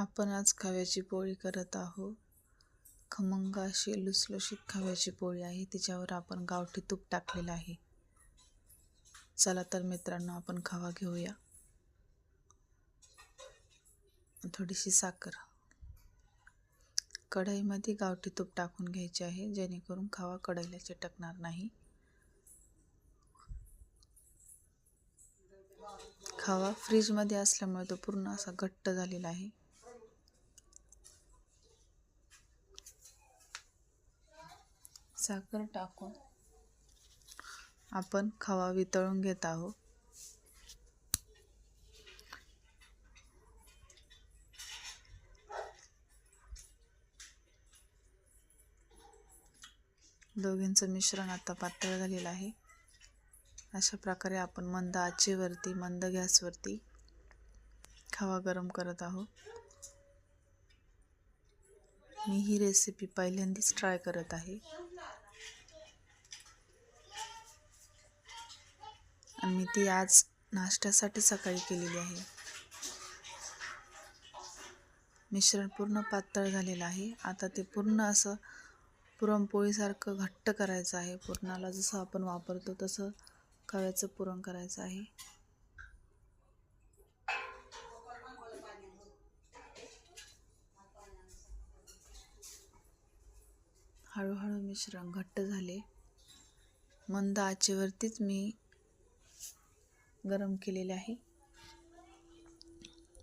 आपण आज खव्याची पोळी करत आहोत. खमंग अशी लुसलुशीत खव्याची पोळी आहे तिच्यावर आपण गावठी तूप टाकलेलं आहे. चला तर मित्रांनो आपण खवा घेऊया. थोडीशी साखर. कढईमध्ये गावठी तूप टाकून घ्यायचे आहे जेणेकरून खवा कढईला चिटकणार नाही. खवा फ्रीजमध्ये असल्यामुळे तो पूर्ण असा घट्ट झालेला आहे. साखर टाकून आपण खवा वितळून घेत आहोत. दोघींचं मिश्रण आता पातळ झालेलं आहे. अशा प्रकारे आपण मंद आचेवरती मंद गॅसवरती खवा गरम करत आहोत. मी ही रेसिपी पहिल्यांदाच ट्राय करत आहे. मी ती आज नाश्त्यासाठी सकाळी केलेली आहे. मिश्रण पूर्ण पातळ झालेलं आहे. आता ते पूर्ण असं पुरणपोळीसारखं घट्ट करायचं आहे. पुरणाला जसं आपण वापरतो तसं खव्याचं पुरण करायचं आहे. हळूहळू मिश्रण घट्ट झाले. मंद आचेवरतीच मी गरम केलेले आहे.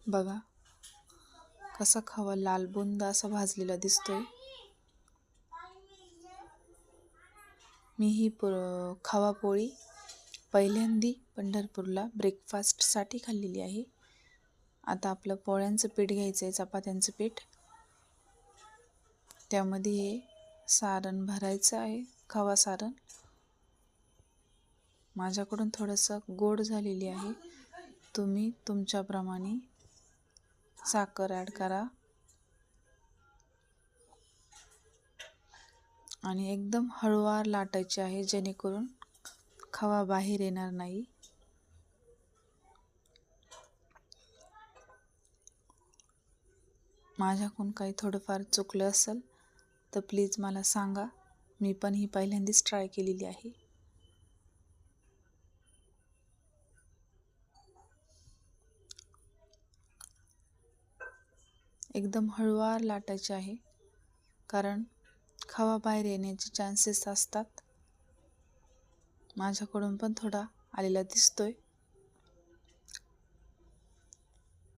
बघा कसा खवा लाल बुंद असा भाजलेला दिसतोय. मी ही पु खवा पोळी पहिल्यांदी पंढरपूरला ब्रेकफास्टसाठी खाल्लेली आहे. आता आपलं पोळ्यांचं पीठ घ्यायचं आहे चपात्यांचं पीठ. त्यामध्ये हे सारण भरायचं आहे खवा सारण. माझ्याकडून थोडंसं गोड झालेली आहे. तुम्ही तुमच्याप्रमाणे साखर ॲड करा. आणि एकदम हळूवार लाटायची आहे जेणेकरून खवा बाहेर येणार नाही. माझ्याकडून काही थोडंफार चुकलं असेल तर प्लीज मला सांगा. मी पण ही पहिल्यांदाच ट्राय केलेली आहे. एकदम हळूवार लाटायचे आहे. कारण खवा बाहेर येण्याचे चान्सेस असतात. माझ्याकडून पण थोडा आलेला दिसतोय.